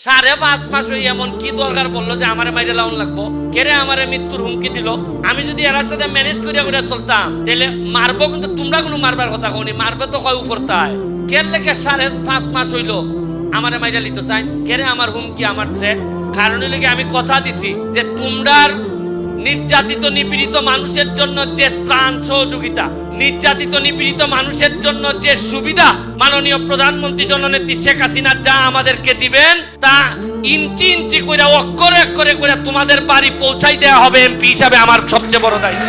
সাড়ে পাঁচ মাস হই এমন কি দরকার পড়ল যে আমার মাইরে লাউন লাগবো? কেরে আমার মৃত্যুর হুমকি দিল? আমি যদি এর সাথে ম্যানেজ করিয়া করিয়া চলতাম তাহলে মারবো কিন্তু তোমরা কোনো মারবার কথা কোনি মারবে তো কয় উপর তাই। কের লেখে সাড়ে পাঁচ মাস হইল আমার মাইরা লিতো চাই? কেরে আমার হুমকি, আমার থ্রেট কারণ লেগে আমি কথা দিছি যে তোমরার নির্যাতিত নিপীড়িত মানুষের জন্য যে ত্রাণ সহযোগিতা, নির্যাতিত নিপীড়িত মানুষের জন্য যে সুবিধা মাননীয় প্রধানমন্ত্রী জননেত্রী শেখ হাসিনা যা আমাদেরকে দিবেন, তা ইঞ্চি ইঞ্চি করে অক্ষরে অক্ষরে করে তোমাদের বাড়ি পৌঁছাই দেওয়া হবে এমপি হিসাবে আমার সবচেয়ে বড় দায়িত্ব।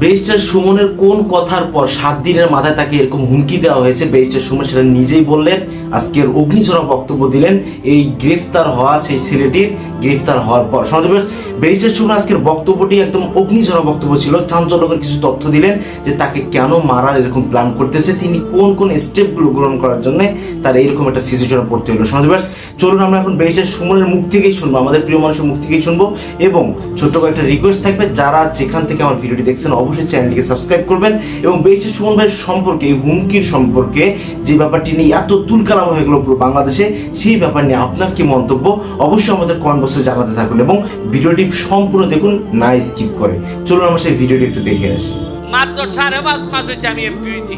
ব্যারিস্টার সুমনের কোন কথার পর সাত দিনের মাথায় তাকে এরকম হুমকি দেওয়া হয়েছে? ব্যারিস্টার সুমন সেটা নিজেই বললেন, আজকের অগ্নিঝরা বক্তব্য দিলেন, এই গ্রেফতার হওয়া সেই ছেলেটির গ্রেফতার হওয়ার পর। ভিউয়ার্স ব্যারিস্টার সুমন আজকের বক্তব্যটি একদম অগ্নিঝরা বক্তব্য ছিল, চাঞ্চল্যকর কিছু তথ্য দিলেন যে তাকে কেন মারার এরকম প্ল্যান করতেছে, তিনি কোন কোন স্টেপগুলো গ্রহণ করার জন্য তার এরকম একটা সিচুয়েশনে পড়তে হলো। ভিউয়ার্স চলুন আমরা এখন ব্যারিস্টার সুমনের মুখ থেকেই শুনব, আমাদের প্রিয় মানুষের মুখ থেকেই শুনব এবং ছোট্ট কয়েকটা রিকোয়েস্ট থাকবে, যারা যেখান থেকে আমার ভিডিওটি দেখছেন অবশ্যই চ্যানেলটিকে সাবস্ক্রাইব করবেন এবং বেশি সুমন ভাইয়ের সম্পর্কে, এই হুমকির সম্পর্কে যে ব্যাপারটি নিয়ে এত তুলকালাম হয়ে গেল পুরো বাংলাদেশে, সেই ব্যাপার নিয়ে আপনার কি মন্তব্য? অবশ্যই আমাদের কমেন্ট বক্সে জানাতে থাকুন এবং ভিডিওটি সম্পূর্ণ দেখুন, না স্কিপ করে। চলুন আমরা সেই ভিডিওটি একটু দেখে আসি। মাত্র সাড়ে পাঁচ মাস হয়েছে আমি এমপি হয়েছি।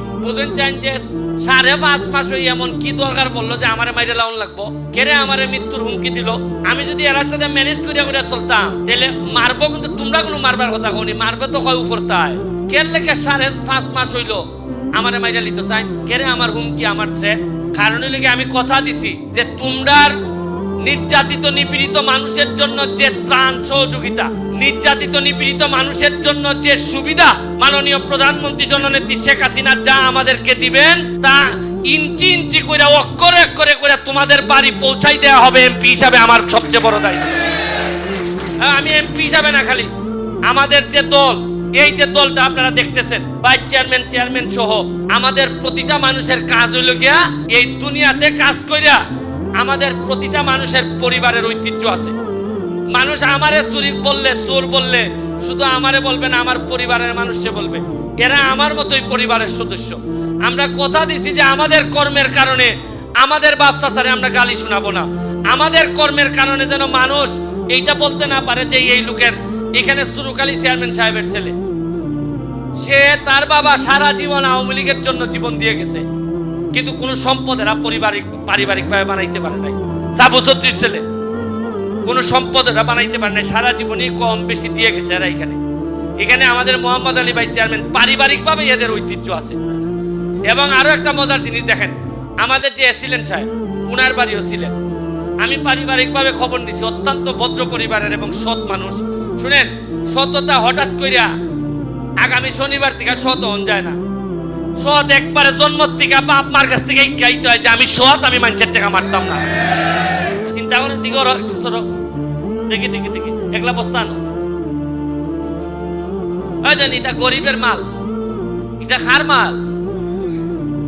চান যে সাড়ে পাঁচ মাস হই এমন কি দরকার পড়ল যে আমার মাইরে লাউন লাগবো? কেরে আমার মৃত্যুর হুমকি দিল? আমি যদি এর সাথে ম্যানেজ করিয়া করে চলতাম, তাহলে মারবো কিন্তু তোমরা কোনো মারবার কথা কনি মারবে তো কয় উপর তাই। কের লেগে সাড়ে পাঁচ মাস হইল আমার মাইরা লিতো চাই? কেরে আমার হুমকি, আমার থ্রেট কারণ লেগে আমি কথা দিছি যে তোমরার নির্যাতিত, নিপীড়িত মানুষের জন্য যে ত্রাণ সহযোগিতা নির্যাতিত নিপীড়িত মানুষের জন্য যে সুবিধা মাননীয় প্রধানমন্ত্রী জননেত্রী শেখ হাসিনা যা আমাদেরকে দিবেন তা ইঞ্চি ইঞ্চি করে অক্ষরে অক্ষরে করে তোমাদের বাড়ি পৌঁছাই দেওয়া হবে এমপি হিসাবে আমার সবচেয়ে বড় দায়িত্ব। হ্যাঁ, আমি এমপি হিসাবে না খালি আমাদের যে দল এই যে দলটা আপনারা দেখতেছেন ভাইস চেয়ারম্যান চেয়ারম্যান সহ আমাদের প্রতিটা মানুষের কাজ হইল গিয়া এই দুনিয়াতে কাজ কইরা আমাদের প্রতিটা মানুষের পরিবারের ঐতিহ্য আছে। মানুষ আমারে চুরি বললে, চোর বললে, শুধু আমারে বলবে না, আমার পরিবারের মানুষকে বলবে। এরা আমার মতোই পরিবারের সদস্য। আমরা কথা দিছি যে আমাদের কর্মের কারণে আমাদের বাচ্চা সারে আমরা গালি শোনাবো না। আমাদের কর্মের কারণে যেন মানুষ এইটা বলতে না পারে যে এই লোকের এখানে সুরুকালী চেয়ারম্যান সাহেবের ছেলে। সে তার বাবা সারা জীবন আওয়ামী লীগের জন্য জীবন দিয়ে গেছে। কিন্তু কোনো সম্পদ এরা পারিবারিক পারিবারিকভাবে বানাইতে পারে নাই। সাবু ছত্রিশ ছেলে। কোনো সম্পদ এরা বানাইতে পারে নাই। সারা জীবনই কম বেশি দিয়ে গেছে এরা এখানে। এখানে আমাদের মোহাম্মদ আলী ভাই চেয়ারম্যান, পারিবারিকভাবে এদের ঐতিহ্য আছে। এবং আরও একটা মজার জিনিস দেখেন, আমাদের যে এসিলেন সাহেব, উনার বাড়িও ছিলেন। আমি পারিবারিকভাবে খবর নিছি, অত্যন্ত ভদ্র পরিবারের এবং সৎ মানুষ। শুনেন, সততা হঠাৎ কইরা আগামী শনিবার থেকে সৎ হন যায় না। সৎ একবারে জন্ম থেকে বাপ মার কাছ থেকে হয় যে আমি সৎ, আমি মানুষের টাকা মারতাম না। দিকে একলা বস্তান জানি এটা গরিবের মাল। এটা খার মাল।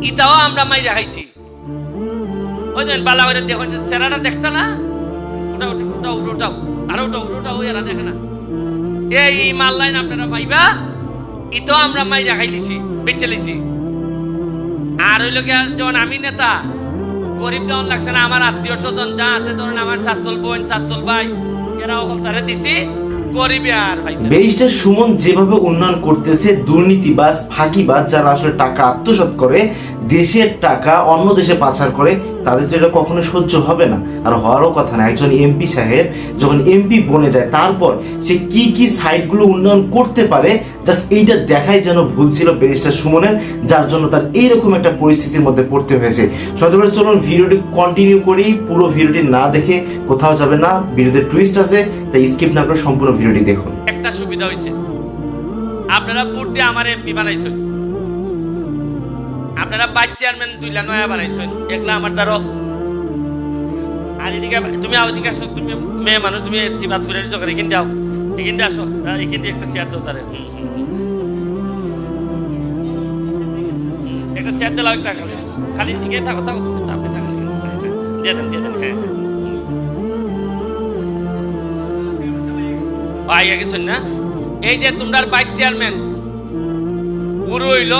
ইটাও আমরা মাইরা খাইছি। ওই যেন বালা বাইরে দেখুন যে চেরাটা দেখতে না? ওটা ওটা ওটা ওটাও আর ওটা ওটা ওই এরা দেখে না। এই মাল লাইন আপনারা পাইবা, ইটাও আমরা মাইরা খাইলিছি বেচে লিছি। আর হইল যখন আমি নেতা গরিব দেওয়ান লাগছে না, আমার আত্মীয় স্বজন যা আছে আমার শাস্তল বোন শাস্তল ভাই এরা দিছি সুমন যেভাবে উন্নয়ন করতেছে, দুর্নীতিবাজ, ফাঁকিবাজ, যারা আসলে টাকা আত্মসাৎ করে, দেশের টাকা অন্য দেশে পাচার করে তাদের এটা কখনো সহ্য হবে না। আর হওয়ারও কথা না। একজন এমপি সাহেব যখন এমপি বনে যায়, তারপর সে কি কি সাইটগুলো উন্নয়ন করতে পারে জাস্ট এইটা দেখাই যেন ভুল ছিল ব্যারিস্টার সুমনের, যার জন্য তার এইরকম একটা পরিস্থিতির মধ্যে পড়তে হয়েছে। সতেবার চলুন, ভিডিওটি কন্টিনিউ করি। পুরো ভিডিওটি না দেখে কোথাও যাবে না। ভিডিওতে টুইস্ট আছে, তাই স্কিপ না করে সম্পূর্ণ ভিডিওটি দেখুন। একটা সুবিধা হয়েছে। আপনারা দিয়ে আমার এমপি বানাইছেন। আপনারা ভাইস চেয়ারম্যান দুইলা নয়া বানাইছেন, একলা আমার দ্বারা আর এদিকে তুমি ওদিকে আসো, তুমি মেয়ে মানুষ, তুমি সিবাত করে দিছো এখান দিয়ে এখান আসো। এখান দিয়ে একটা চেয়ার দাও তারে। একটা চেয়ার দিলাম একটা খালি। খালি থাকো থাকো তুমি থাকো দিয়ে দেন দিয়ে দেন হ্যাঁ হ্যাঁ। গেছেন না। এই যে তোমরার বাইক চেয়ারম্যান, গুরু হইল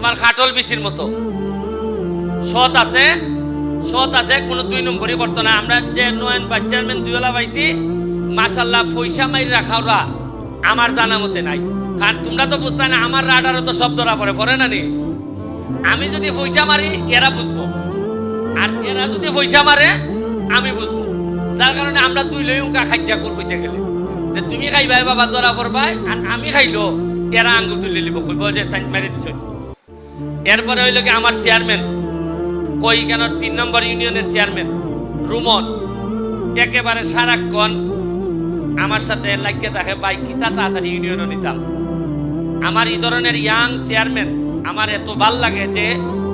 তোমার খাটল বিচির মতো। সৎ আছে সৎ আছে, কোনো দুই নম্বরই করতো না। আমরা যে নয়ন বা চেয়ারম্যান দুইওয়ালা পাইছি মাসাল্লাহ পয়সা মাইর রাখাওরা আমার জানা মতে নাই। কারণ তোমরা তো বুঝতে না, আমার রাডারও তো সব ধরা পড়ে পড়ে না নি? আমি যদি পয়সা মারি, এরা বুঝব। আর এরা যদি পয়সা মারে, আমি বুঝব। যার কারণে আমরা দুই লই উঙ্কা খাইজা কর হইতে গেলে। যে তুমি খাইবাই, বাবা ধরা পড়বাই, আর আমি খাইলো, এরা আঙ্গুল তুলে লিব কইব যে তাই মেরে দিছ। এরপরে হইল কি আমার চেয়ারম্যান। কই কেন তিন নম্বর ইউনিয়নের চেয়ারম্যান? রুমন। একেবারে সারাক্ষণ আমার সাথে লাগিয়ে থাকে, ভাই কিতা তাড়াতাড়ি ইউনিয়নও নিতাম? আমার এই ধরনের ইয়াং চেয়ারম্যান আমার এত ভালো লাগে যে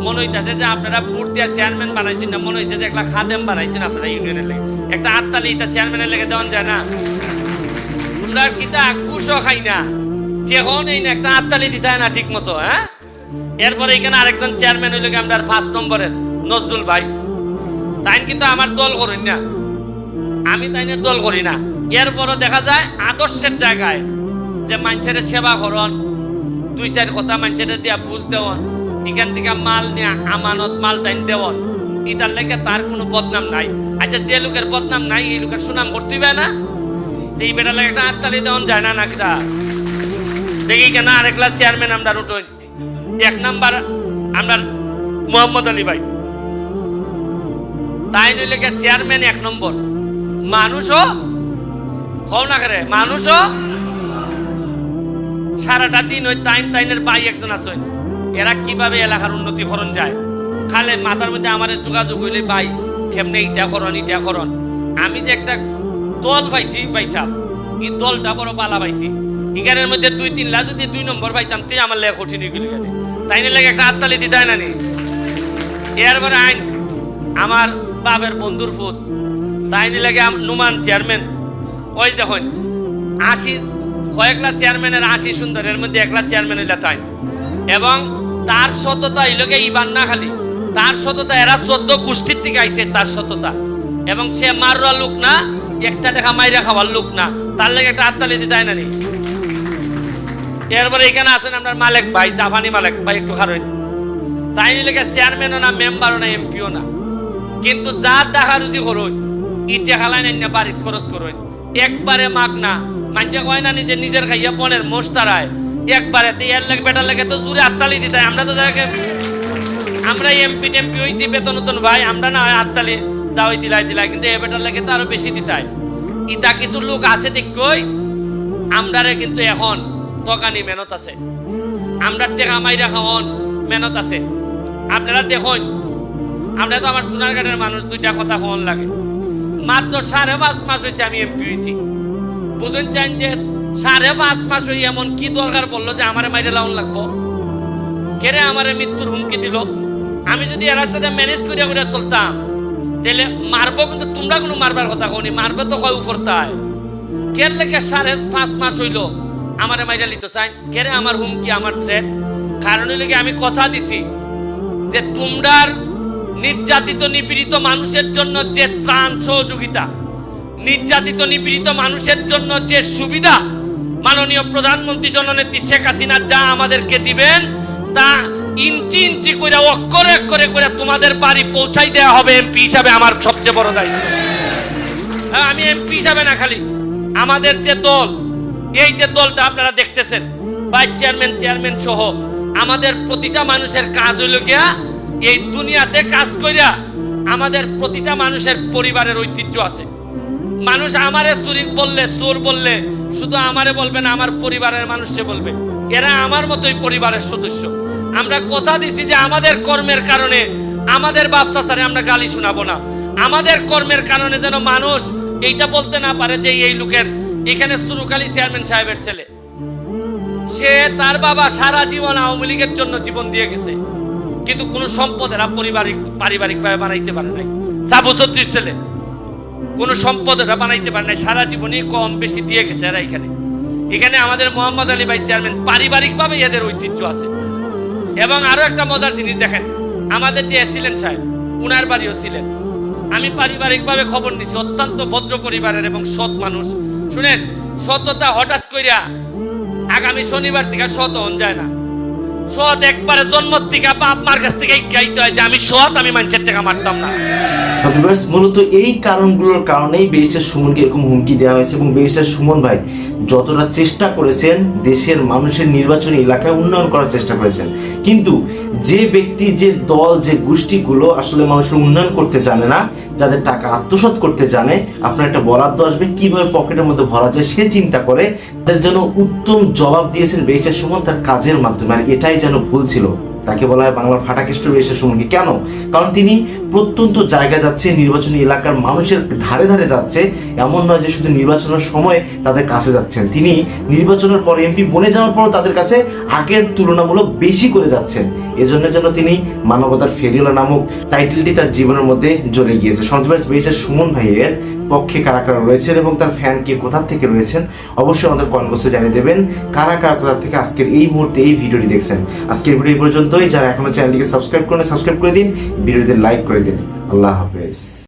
মনে হইতাছে যে আপনারা ভোট দিয়া চেয়ারম্যান বানাইছেন না, মনে হইছে যে একটা খাদেম বানাইছেন আপনারা ইউনিয়নের লেগে। একটা আত্মালি ইতা চেয়ারম্যানের লেগে দেওয়া যায় না। তোমরা কিতা কুশও খাই না। যখন এই না, একটা আত্মালি দিতে না ঠিক মতো হ্যাঁ? এরপরে এখানে আরেকজন চেয়ারম্যান হইল আমরা ফার্স্ট নম্বরের নজরুল ভাই। তাই কিন্তু আমার দল করুন না। আমি তাইনের দল করি না। এরপরও দেখা যায় আদর্শের জায়গায় যে মানুষের সেবা করন, দুই চার কথা মানুষের দিয়া বুঝ দেওয়ন, এখান থেকে মাল নিয়ে আমানত মাল টাইন দেওয়ন। ইটার লেগে তার কোনো বদনাম নাই। আচ্ছা যে লোকের বদনাম নাই, এই লোকের সুনাম করতেই না? এই বেটার লাগে একটা হাততালি দেওয়ান যায় না নাকিটা দেখি কেন আরেকলা চেয়ারম্যান আমরা উঠোই এক নাম্বার আমরা মোহাম্মদ আলী ভাই। তাই নইলে কে চেয়ারম্যান এক নম্বর। মানুষও কও না করে মানুষও সারাটা দিন ওই টাইম টাইনের বাই একজন আছেন এরা কীভাবে এলাকার উন্নতি করণ যায়? খালে মাথার মধ্যে আমার যোগাযোগ হইলে বাই কেমনে ইটা করন ইটা করন? আমি যে একটা দল পাইছি, পাইছাম। এই দলটা বড় পালা পাইছি। এখানের মধ্যে দুই তিন লাখ যদি দুই নম্বর পাইতাম তুই আমার লেগে কঠিন গেলি তাই নিয়ে লেগে একটা হাততালি দিতে হয় না? নি এরপরে আইন, আমার বাপের বন্ধুর ফুট তাই নিয়ে লেগে নুমান চেয়ারম্যান। ওই দেখুন, আশি কয়েকলা চেয়ারম্যানের আশি সুন্দর, এর মধ্যে একলা চেয়ারম্যান হইলে তাই। এবং তার সততা হইলকে ইবান না খালি। তার সততা, এরা চোদ্দ গোষ্ঠীর থেকে আইছে তার সততা। এবং সে মাররা লোক না, একটা টাকা মাইরা খাওয়ার লোক না। তার লেগে একটা হাততালি দিতে হয় না নি? এরপরে এখানে আসেন আপনার মালিক ভাই, জাপানি মালিক। ভাই, একটু খারণ তাই লেগে চেয়ারম্যানও না মেম্বারও না এমপিও না। কিন্তু যা টাকা রুজি করুন, ইটে খালাই না, বাড়িতে খরচ করুন। একবারে মাগ না। মানুষে কয় না নিজে, নিজের খাইয়া পনেরো মোস্তারায় একবারে তো এর লাগে, বেটার লাগে তো জুড়ে হাততালি দিতে। আমরা তো দেখে আমরা এমপি টেমপি হয়েছি বেতন নতুন ভাই, আমরা না হয় হাততালি যাওয়াই দিলাই দিলাই। কিন্তু এ বেটার লাগে তো আরও বেশি দিতে হয়। ইটা কিছু লোক আছে দেখই আমরারে কিন্তু এখন তকানি মেহনত আছে। আমরা টেকা মাইরা খাওয়ন মেহনত আছে। আপনারা দেখুন, আমরা তো আমার সোনারঘাটের মানুষ, দুইটা কথা খাওয়ান লাগে। মাত্র সাড়ে পাঁচ মাস হয়েছে আমি এমপি হয়েছি। বুঝুন চান যে সাড়ে পাঁচ মাস হয়ে এমন কি দরকার পড়ল যে আমার মাইরে লাউন লাগবো? কেরে আমার মৃত্যুর হুমকি দিল? আমি যদি এর সাথে ম্যানেজ করিয়া করে চলতাম, তাহলে মারবো কিন্তু তোমরা কোনো মারবার কথা কনি মারবে তো কয় উপর তাই কের লেগে সাড়ে পাঁচ মাস হইল? আমারে মাইরা লিত চাই কেরে আমার হুমকি আমার থ্রেট কারণ হইলে আমি কথা দিছি যে তোমরার নির্যাতিত নিপীড়িত মানুষের জন্য যে ত্রাণ সহযোগিতা নির্যাতিত নিপীড়িত মানুষের জন্য যে সুবিধা মাননীয় প্রধানমন্ত্রী জননেত্রী শেখ হাসিনা যা আমাদেরকে দিবেন তা ইঞ্চি ইঞ্চি করে অক্ষরে অক্ষরে করে তোমাদের বাড়ি পৌঁছাই দেওয়া হবে এমপি হিসাবে আমার সবচেয়ে বড় দায়িত্ব। হ্যাঁ, আমি এমপি হিসাবে না খালি আমাদের যে দল এই যে দলটা আপনারা দেখতেছেন, ভাইস চেয়ারম্যান চেয়ারম্যান সহ, আমাদের প্রতিটা মানুষের কাজ হইল গিয়া এই দুনিয়াতে কাজ কইরা আমাদের প্রতিটা মানুষের পরিবারের ঐতিহ্য আছে। মানুষ আমারে চুরি বললে, চোর বললে, শুধু আমারে বলবে না, আমার পরিবারের মানুষকে বলবে। এরা আমার মতোই পরিবারের সদস্য। আমরা কথা দিছি যে আমাদের কর্মের কারণে আমাদের বাচ্চা সারে আমরা গালি শোনাবো না। আমাদের কর্মের কারণে যেন মানুষ এইটা বলতে না পারে যে এই লোকের এখানে সুরুকালী চেয়ারম্যান সাহেবের ছেলে। সে তার বাবা সারা জীবন আওয়ামী লীগের জন্য জীবন দিয়ে গেছে। কিন্তু কোনো সম্পদ এরা পারিবারিক পারিবারিকভাবে বানাইতে পারে নাই। সাবু ছত্রিশ ছেলে। কোনো সম্পদ এরা বানাইতে পারে নাই, সারা জীবনই কম বেশি দিয়ে গেছে এরা এখানে। এখানে আমাদের মোহাম্মদ আলী ভাই চেয়ারম্যান পারিবারিকভাবে এদের ঐতিহ্য আছে। এবং আরও একটা মজার জিনিস দেখেন, আমাদের যে ছিলেন সাহেব, উনার বাড়িও ছিলেন। আমি পারিবারিকভাবে খবর নিছি, অত্যন্ত ভদ্র পরিবারের এবং সৎ মানুষ। শুনেন, সততা হঠাৎ কইরা আগামী শনিবার থেকে সত হন যায় না। সৎ একবারে জন্ম থেকে বাপ মার কাছ থেকে গাইতে হয় যে আমি সৎ, আমি মানুষের টাকা মারতাম না। মূলত এই কারণগুলোর কারণেই ব্যারিস্টার সুমনকে এরকম হুমকি দেওয়া হয়েছে এবং ব্যারিস্টার সুমন ভাই যতটা চেষ্টা করেছেন, দেশের মানুষের নির্বাচনী এলাকায় উন্নয়ন করার চেষ্টা করেছেন। কিন্তু যে ব্যক্তি, যে দল, যে গোষ্ঠীগুলো আসলে মানুষের উন্নয়ন করতে জানে না যাদের টাকা আত্মসাৎ করতে জানে, আপনার একটা বরাদ্দ আসবে, কীভাবে পকেটের মধ্যে ভরা যায় সে চিন্তা করে, তাদের জন্য উত্তম জবাব দিয়েছেন ব্যারিস্টার সুমন তার কাজের মাধ্যমে। আর এটাই যেন ভুল ছিল, তাকে বলা হয় বাংলার ফাটাকেষ্ট রয়েছে সুমনকে। কেন? কারণ তিনি প্রত্যন্ত জায়গা যাচ্ছে, নির্বাচনী এলাকার মানুষের ধারে ধারে যাচ্ছে, এমন নয় যে শুধু নির্বাচনের সময় তাদের কাছে যাচ্ছেন। তিনি নির্বাচনের পর এমপি বনে যাওয়ার পর তাদের কাছে আগের তুলনামূলক বেশি করে যাচ্ছেন। এজন্য যেন তিনি মানবতার ফেরিওলা নামক টাইটেলটি তার জীবনের মধ্যে জ্বলে গিয়েছে। সন্তোষ বেশে সুমন ভাইয়ের পক্ষে কারা কারা রয়েছেন এবং তার ফ্যান কে কোথা থেকে রয়েছেন অবশ্যই আমাদের কনভার্সে জানিয়ে দেবেন কারা কারা কোথা থেকে আজকের এই মুহূর্তে এই ভিডিওটি দেখছেন। আজকের ভিডিও পর্যন্তই। যারা এখনও চ্যানেলটিকে সাবস্ক্রাইব করেন সাবস্ক্রাইব করে দিন। ভিডিওতে লাইক করে দিন। আল্লাহ হাফেজ।